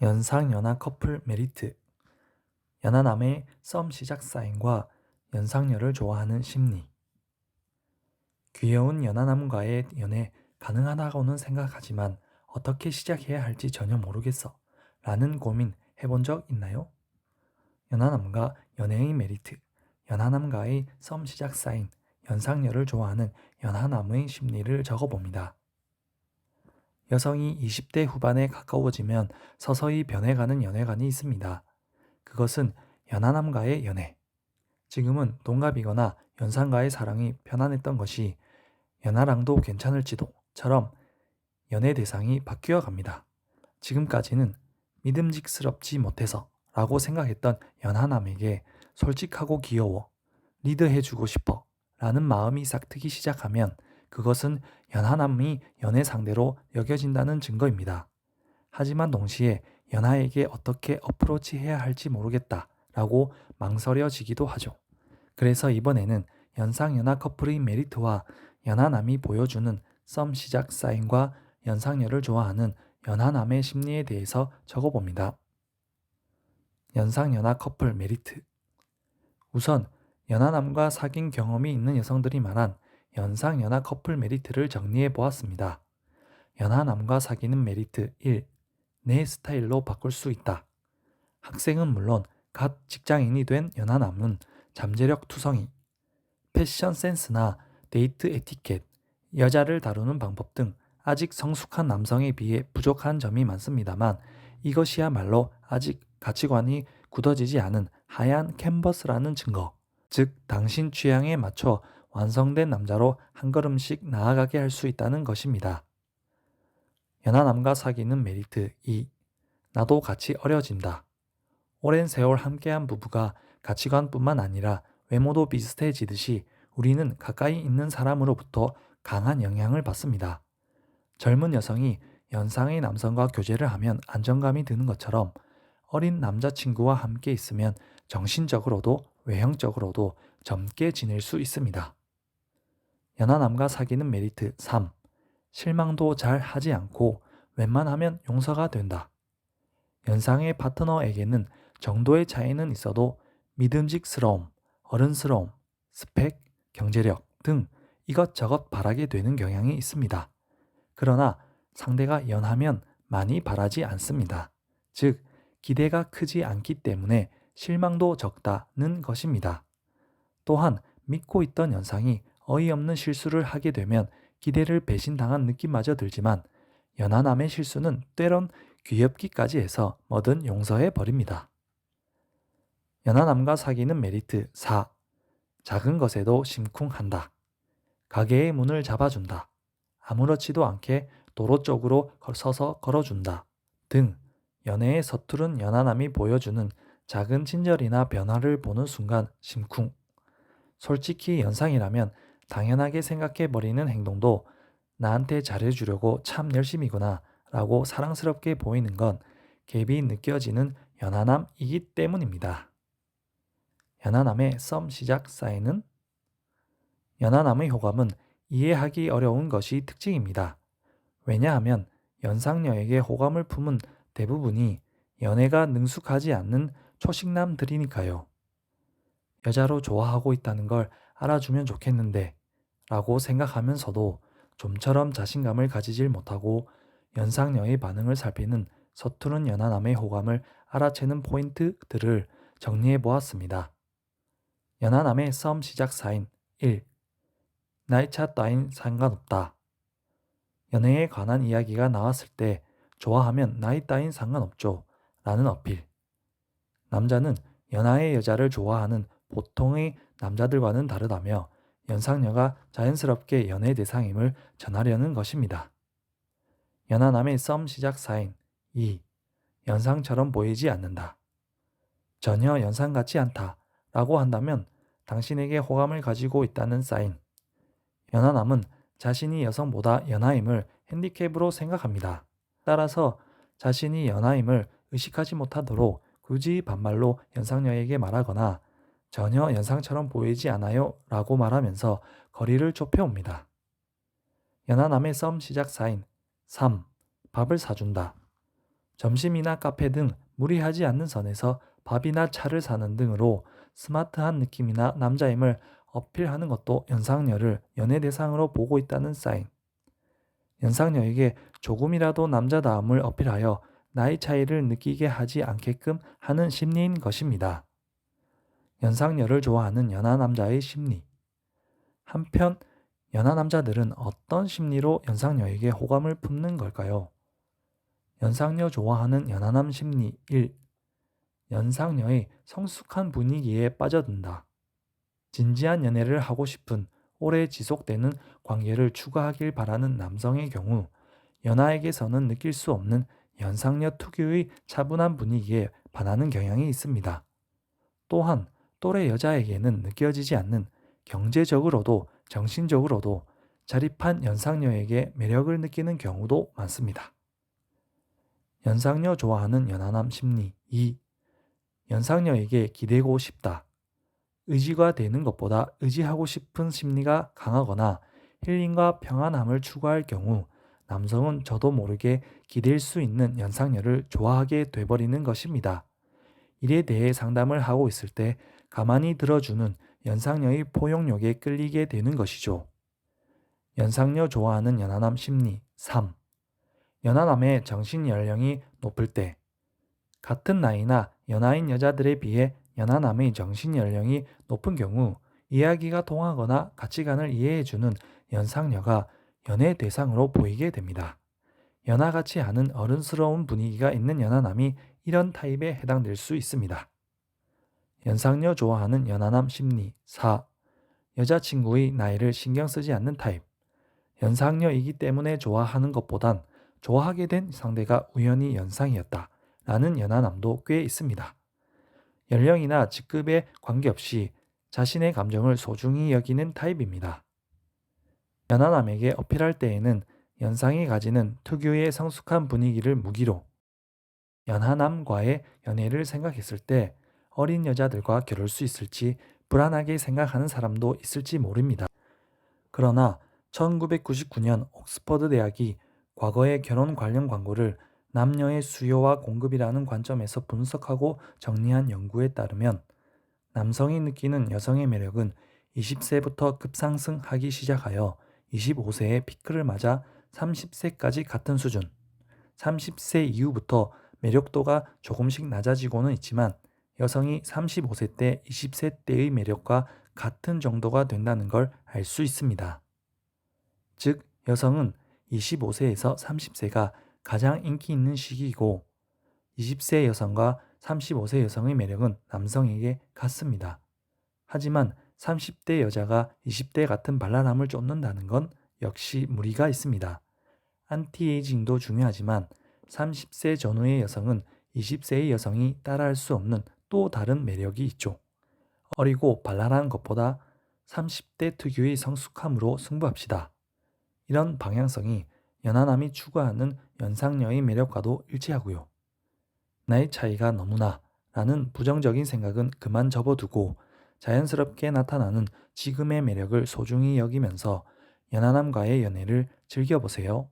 연상연하 커플 메리트 연하남의 썸 시작 사인과 연상녀를 좋아하는 심리 귀여운 연하남과의 연애 가능하다고는 생각하지만 어떻게 시작해야 할지 전혀 모르겠어 라는 고민 해본 적 있나요? 연하남과 연애의 메리트 연하남과의 썸 시작 사인 연상녀를 좋아하는 연하남의 심리를 적어봅니다. 여성이 20대 후반에 가까워지면 서서히 변해가는 연애관이 있습니다. 그것은 연하남과의 연애. 지금은 동갑이거나 연상과의 사랑이 편안했던 것이 연하랑도 괜찮을지도처럼 연애 대상이 바뀌어 갑니다. 지금까지는 믿음직스럽지 못해서 라고 생각했던 연하남에게 솔직하고 귀여워, 리드해주고 싶어 라는 마음이 싹 트기 시작하면 그것은 연하남이 연애 상대로 여겨진다는 증거입니다. 하지만 동시에 연하에게 어떻게 어프로치 해야 할지 모르겠다 라고 망설여지기도 하죠. 그래서 이번에는 연상연하 커플의 메리트와 연하남이 보여주는 썸 시작 사인과 연상녀를 좋아하는 연하남의 심리에 대해서 적어봅니다. 연상연하 커플 메리트 우선 연하남과 사귄 경험이 있는 여성들이 말한 연상연하 커플 메리트를 정리해 보았습니다. 연하남과 사귀는 메리트 1. 내 스타일로 바꿀 수 있다. 학생은 물론 갓 직장인이 된 연하남은 잠재력 투성이, 패션 센스나 데이트 에티켓, 여자를 다루는 방법 등 아직 성숙한 남성에 비해 부족한 점이 많습니다만 이것이야말로 아직 가치관이 굳어지지 않은 하얀 캔버스라는 증거. 즉, 당신 취향에 맞춰 완성된 남자로 한 걸음씩 나아가게 할 수 있다는 것입니다. 연하남과 사귀는 메리트 2. 나도 같이 어려진다. 오랜 세월 함께한 부부가 가치관뿐만 아니라 외모도 비슷해지듯이 우리는 가까이 있는 사람으로부터 강한 영향을 받습니다. 젊은 여성이 연상의 남성과 교제를 하면 안정감이 드는 것처럼 어린 남자친구와 함께 있으면 정신적으로도 외형적으로도 젊게 지낼 수 있습니다. 연하남과 사귀는 메리트 3. 실망도 잘 하지 않고 웬만하면 용서가 된다. 연상의 파트너에게는 정도의 차이는 있어도 믿음직스러움, 어른스러움, 스펙, 경제력 등 이것저것 바라게 되는 경향이 있습니다. 그러나 상대가 연하면 많이 바라지 않습니다. 즉, 기대가 크지 않기 때문에 실망도 적다는 것입니다. 또한 믿고 있던 연상이 어이없는 실수를 하게 되면 기대를 배신당한 느낌마저 들지만 연하남의 실수는 때론 귀엽기까지 해서 뭐든 용서해 버립니다. 연하남과 사귀는 메리트 4. 작은 것에도 심쿵한다. 가게의 문을 잡아준다. 아무렇지도 않게 도로 쪽으로 서서 걸어준다. 등 연애의 서투른 연하남이 보여주는 작은 친절이나 변화를 보는 순간 심쿵. 솔직히 연상이라면 당연하게 생각해 버리는 행동도 나한테 잘해주려고 참 열심이구나 라고 사랑스럽게 보이는 건 갭이 느껴지는 연하남이기 때문입니다. 연하남의 썸 시작 사인은 연하남의 호감은 이해하기 어려운 것이 특징입니다. 왜냐하면 연상녀에게 호감을 품은 대부분이 연애가 능숙하지 않는 초식남들이니까요. 여자로 좋아하고 있다는 걸 알아주면 좋겠는데 라고 생각하면서도 좀처럼 자신감을 가지질 못하고 연상녀의 반응을 살피는 서투른 연하남의 호감을 알아채는 포인트들을 정리해 보았습니다. 연하남의 썸 시작 사인 1. 나이차 따윈 상관없다. 연애에 관한 이야기가 나왔을 때 좋아하면 나이 따윈 상관없죠. 라는 어필. 남자는 연하의 여자를 좋아하는 보통의 남자들과는 다르다며 연상녀가 자연스럽게 연애 대상임을 전하려는 것입니다. 연하남의 썸 시작 사인 2. 연상처럼 보이지 않는다. 전혀 연상 같지 않다 라고 한다면 당신에게 호감을 가지고 있다는 사인. 연하남은 자신이 여성보다 연하임을 핸디캡으로 생각합니다. 따라서 자신이 연하임을 의식하지 못하도록 굳이 반말로 연상녀에게 말하거나 전혀 연상처럼 보이지 않아요 라고 말하면서 거리를 좁혀옵니다. 연하남의 썸 시작 사인 3. 밥을 사준다. 점심이나 카페 등 무리하지 않는 선에서 밥이나 차를 사는 등으로 스마트한 느낌이나 남자임을 어필하는 것도 연상녀를 연애 대상으로 보고 있다는 사인. 연상녀에게 조금이라도 남자다움을 어필하여 나이 차이를 느끼게 하지 않게끔 하는 심리인 것입니다. 연상녀를 좋아하는 연하 남자의 심리. 한편 연하 남자들은 어떤 심리로 연상녀에게 호감을 품는 걸까요? 연상녀 좋아하는 연하남 심리 1. 연상녀의 성숙한 분위기에 빠져든다. 진지한 연애를 하고 싶은 오래 지속되는 관계를 추구하길 바라는 남성의 경우 연하에게서는 느낄 수 없는 연상녀 특유의 차분한 분위기에 반하는 경향이 있습니다. 또한 또래 여자에게는 느껴지지 않는 경제적으로도 정신적으로도 자립한 연상녀에게 매력을 느끼는 경우도 많습니다. 연상녀 좋아하는 연하남 심리 2. 연상녀에게 기대고 싶다. 의지가 되는 것보다 의지하고 싶은 심리가 강하거나 힐링과 평안함을 추구할 경우 남성은 저도 모르게 기댈 수 있는 연상녀를 좋아하게 돼버리는 것입니다. 이에 대해 상담을 하고 있을 때 가만히 들어주는 연상녀의 포용력에 끌리게 되는 것이죠. 연상녀 좋아하는 연하남 심리 3. 연하남의 정신 연령이 높을 때 같은 나이나 연하인 여자들에 비해 연하남의 정신 연령이 높은 경우 이야기가 통하거나 가치관을 이해해주는 연상녀가 연애 대상으로 보이게 됩니다. 연하같이 않은 어른스러운 분위기가 있는 연하남이 이런 타입에 해당될 수 있습니다. 연상녀 좋아하는 연하남 심리 4. 여자친구의 나이를 신경 쓰지 않는 타입. 연상녀이기 때문에 좋아하는 것보단 좋아하게 된 상대가 우연히 연상이었다. 라는 연하남도 꽤 있습니다. 연령이나 직급에 관계없이 자신의 감정을 소중히 여기는 타입입니다. 연하남에게 어필할 때에는 연상이 가지는 특유의 성숙한 분위기를 무기로 연하남과의 연애를 생각했을 때 어린 여자들과 겨룰 수 있을지 불안하게 생각하는 사람도 있을지 모릅니다. 그러나 1999년 옥스퍼드 대학이 과거의 결혼 관련 광고를 남녀의 수요와 공급이라는 관점에서 분석하고 정리한 연구에 따르면 남성이 느끼는 여성의 매력은 20세부터 급상승하기 시작하여 25세의 피크를 맞아 30세까지 같은 수준, 30세 이후부터 매력도가 조금씩 낮아지고는 있지만 여성이 35세 때 20세 때의 매력과 같은 정도가 된다는 걸 알 수 있습니다. 즉, 여성은 25세에서 30세가 가장 인기 있는 시기이고 20세 여성과 35세 여성의 매력은 남성에게 같습니다. 하지만 30대 여자가 20대 같은 발랄함을 쫓는다는 건 역시 무리가 있습니다. 안티에이징도 중요하지만 30세 전후의 여성은 20세의 여성이 따라할 수 없는 또 다른 매력이 있죠. 어리고 발랄한 것보다 30대 특유의 성숙함으로 승부합시다. 이런 방향성이 연하남이 추구하는 연상녀의 매력과도 일치하고요. 나이 차이가 너무나 라는 부정적인 생각은 그만 접어두고 자연스럽게 나타나는 지금의 매력을 소중히 여기면서 연하남과의 연애를 즐겨보세요.